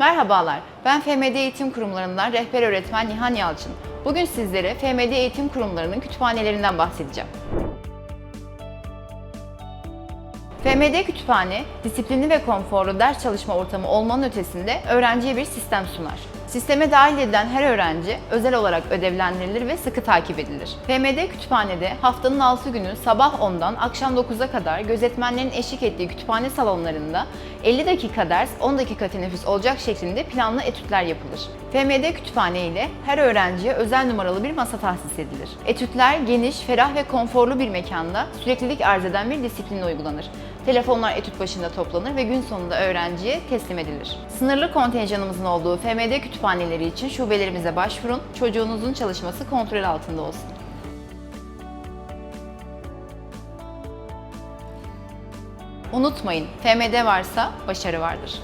Merhabalar, ben FMD Eğitim Kurumlarından rehber öğretmen Nihan Yalçın. Bugün sizlere FMD Eğitim Kurumlarının kütüphanelerinden bahsedeceğim. FMD Kütüphane, disiplinli ve konforlu ders çalışma ortamı olmanın ötesinde öğrenciye bir sistem sunar. Sisteme dahil edilen her öğrenci özel olarak ödevlendirilir ve sıkı takip edilir. FMD Kütüphane'de haftanın 6 günü sabah 10'dan akşam 9'a kadar gözetmenlerin eşlik ettiği kütüphane salonlarında 50 dakika ders, 10 dakika teneffüs olacak şeklinde planlı etütler yapılır. FMD Kütüphane ile her öğrenciye özel numaralı bir masa tahsis edilir. Etütler geniş, ferah ve konforlu bir mekanda süreklilik arz eden bir disiplinle uygulanır. Telefonlar etüt başında toplanır ve gün sonunda öğrenciye teslim edilir. Sınırlı kontenjanımızın olduğu FMD kütüphaneleri için şubelerimize başvurun. Çocuğunuzun çalışması kontrol altında olsun. Unutmayın, FMD varsa başarı vardır.